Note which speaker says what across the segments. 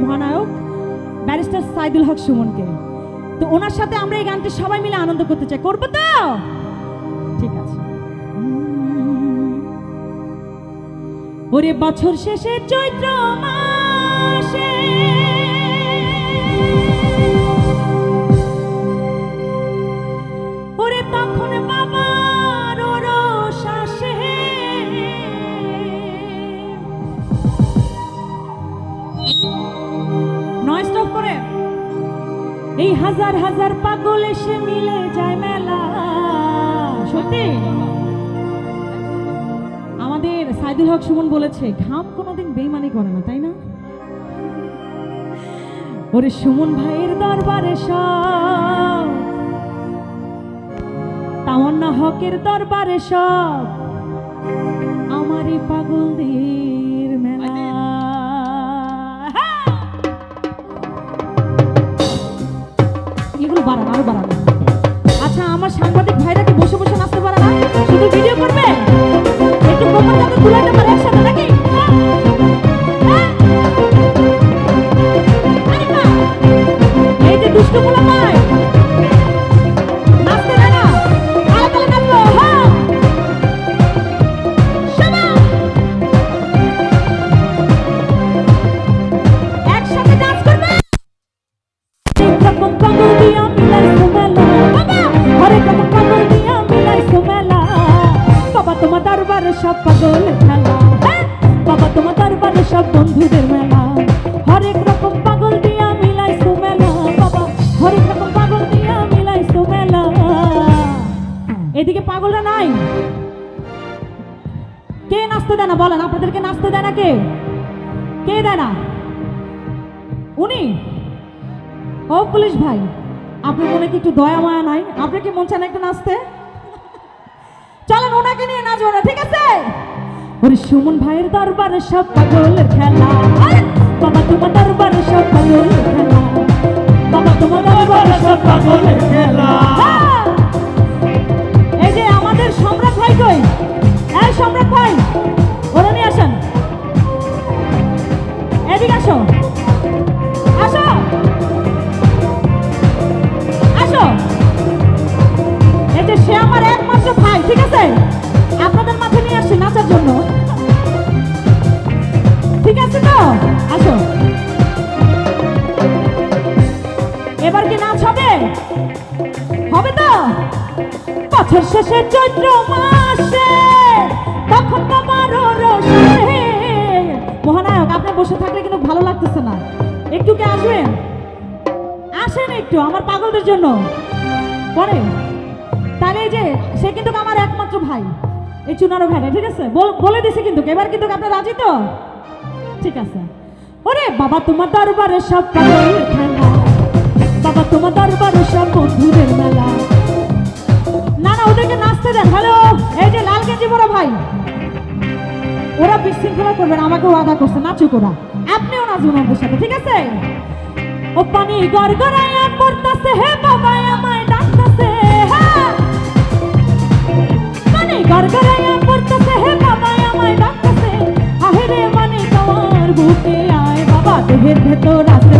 Speaker 1: মহানায়ক, ব্যারিস্টার সাইদুল হক সুমনকে। তো ওনার সাথে আমরা এই গানটি সবাই মিলে আনন্দ করতে চাই। করব তো? ঠিক আছে। ওরে বছর শেষে চৈত্র মাসে এই হাজার হাজার পাগল এসে মিলে যায় মেলা। সত্যি? আমাদের সাইদুল হক সুমন বলেছে, ঘাম কোনোদিন বেইমানি করে না, তাই না? ওরে সুমন ভাইয়ের দরবারে সব। তামান্না হকের দরবারে সব। আমারই পাগলদের মেলা আরও বাড়ান আচ্ছা আমার সাংবাদিক ভাইরা কি বসে বসে নাচতে পারে না? শুধু ভিডিও করবে? সব পাগল খেলা? বাবা তোমার সব বন্ধুদের মেলা হরেক রকম পাগল দিয়া মিলাইছো মেলা বাবা পাগল দিয়া নাই? কে নাচতে দেয় না? বলেন, আপনাদেরকে নাচতে দেয় না কে? কে দেয় উনি? ও পুলিশ ভাই। আপনার মনে কি একটু দয়া, মায়া নাই? আপনি কি মন চান একটু নাচতে? চলেন, ওনাকে নিয়ে নাচবো না, ঠিক আছে? ওর সুমন ভাইয়ের দরবারে সব পাগলের খেলা। ঠিক আছে? আপনাদের মাঝে নিয়ে আসছি নাচার জন্য। ঠিক আছে তো? আসো। এবার কি নাচ হবে? হবে তো? বছর শেষে চৈত্র মাসে, তখন বাবার রসে। মহানায়ক, আপনি বসে থাকলে কিন্তু ভালো লাগতেছে না। একটু কে আসবেন? আসেন একটু, আমার পাগলদের জন্য। পরে। তাহলে যে, সে কিন্তু আমার একমাত্র ভাই। এই চুনারো ভাইরা ঠিক আছে? বলে দিছে কিন্তু, এবার কিন্তু আপনার রাজি তো? ঠিক আছে। ওরে বাবা, তোমার দরবারে সব বাবা, তোমার দরবারে সব বন্ধুদের মেলা। না না, ওদেরকে নাচতে দেন হ্যালো, এই যে লাল গেঞ্জি বড় ভাই। ওরা বিশৃঙ্খলা করবেন আমাকে ওয়াদা করছে, নাচুক ওরা। আপনিও নাচুন ওদের সাথে, ঠিক আছে? ও পানি গড়গড়াইয়া পড়তাছে, হে বাবা, আমায়। দেহের ভেতর আছে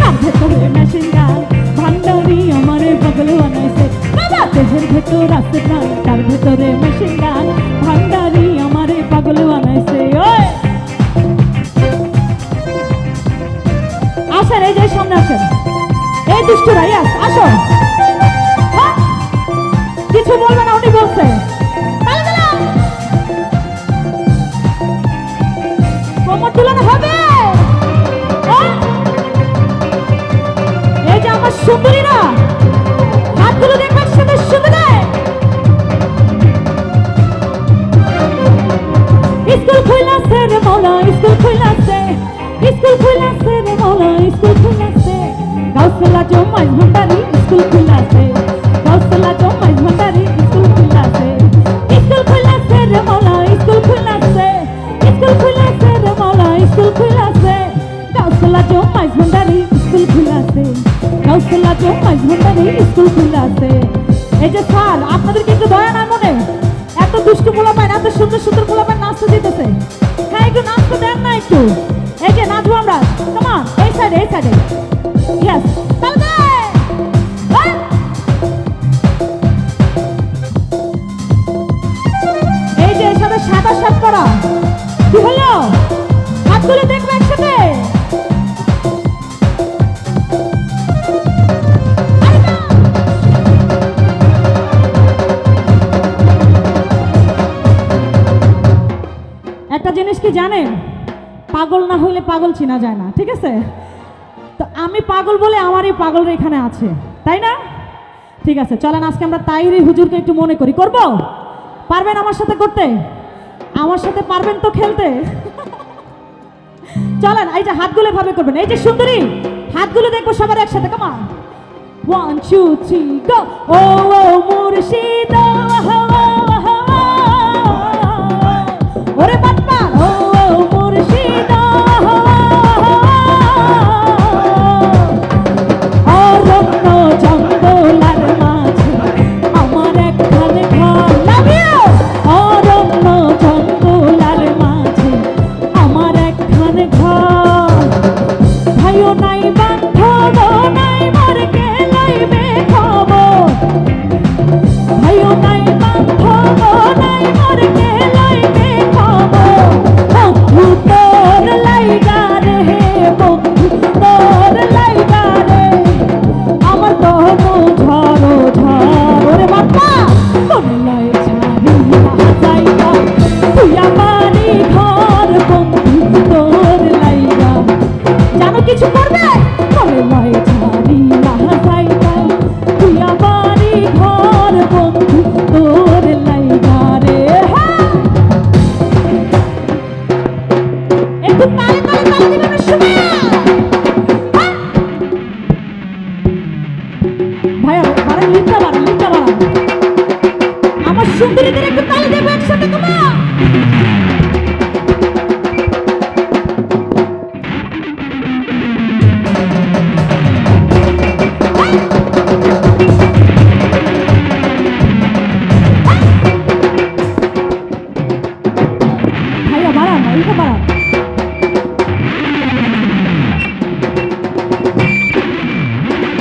Speaker 1: তার ভেতরে মেশিন গান ভান্ডারি আমারে পাগল বানাইছে বাবা, দেহের ভেতর আছে তার ভেতরে মেশিন গান ভান্ডারি আমারে পাগল বানাইছে ওই। আসেন, এই যে সামনে আসেন। এই দুষ্টুরা ইয়াস আসো? কিছু বলবে না, উনি বলছে। তুলানো হবে? সুন্দরীরা হাতগুলো দেখবার সাথে স্কুল খুইলাছে রে মৌলা স্কুল খুইলাছে স্কুল খুইলাছে রে মৌলা স্কুল খুইলাছে গাউসলা স্কুল খুইলাছে গাউসলা জমাই ভান্ডারি স্কুল খুইলাছে স্কুল খুইলাছে রে মৌলা স্কুল খুইলাছে স্কুল খুইলাছে রে স্কুল গাউসলা স্কুল হাউস খোলা আছে উনআশ স্কুল খোলা আছে। এই যে স্যার, আপনাদেরকে না মনে, এত দুষ্টু পোলা পায় এত সুন্দর সুন্দর পোলা পায় নাচতে দিতেছে। হ্যাঁ একটু নাচতে দেন না একটু। এই যে, নাচবো আমরা। এই সাইডে এই সাইডে ইয়াস একটা জিনিস কি জানেন? পাগল না হইলে পাগল চেনা যায় না, ঠিক আছে? তো আমি পাগল বলে আমার এই এখানে আছে, তাই না? ঠিক আছে, চলেন আজকে আমরা তাইরি হুজুরকে একটু মনে করি, করব? পারবেন আমার সাথে করতে? আমার সাথে পারবেন তো খেলতে? চলেন, এই যে হাতগুলো ভাবে করবেন, এই যে সুন্দরী, হাতগুলো দেখব সবার একসাথে কমা ওয়ান টু থ্রি গো ও মুর্শিদ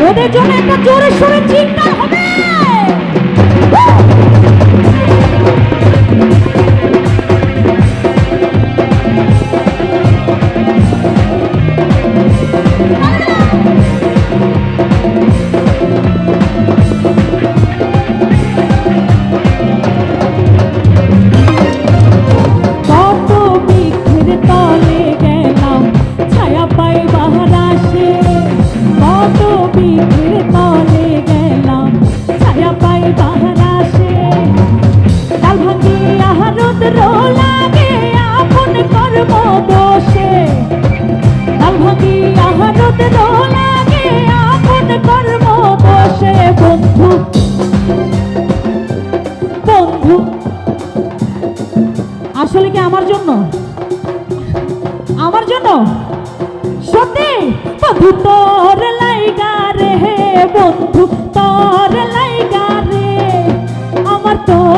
Speaker 1: ওদের জন্য একটা জোরে সুরে চিন্তা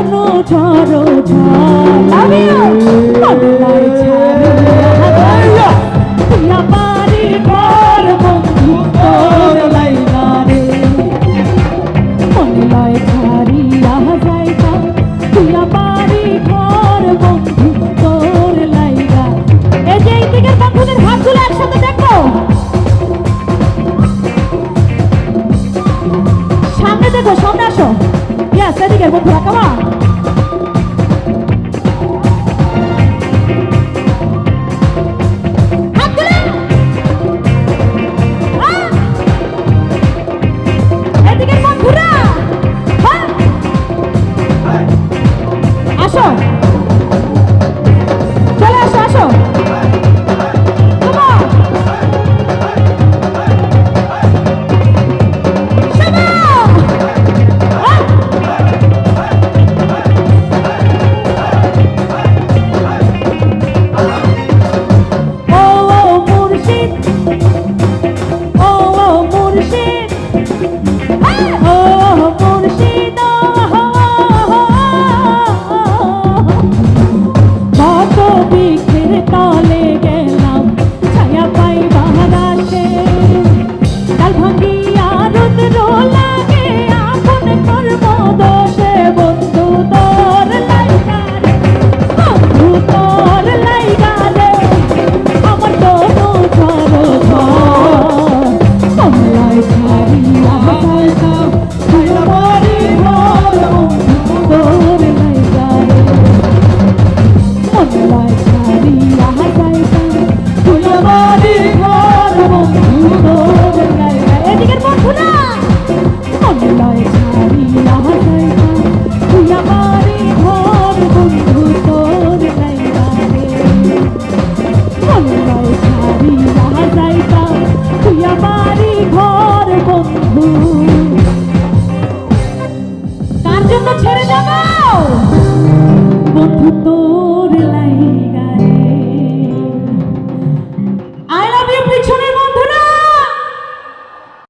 Speaker 1: ঝড় ঝড় ঝড়।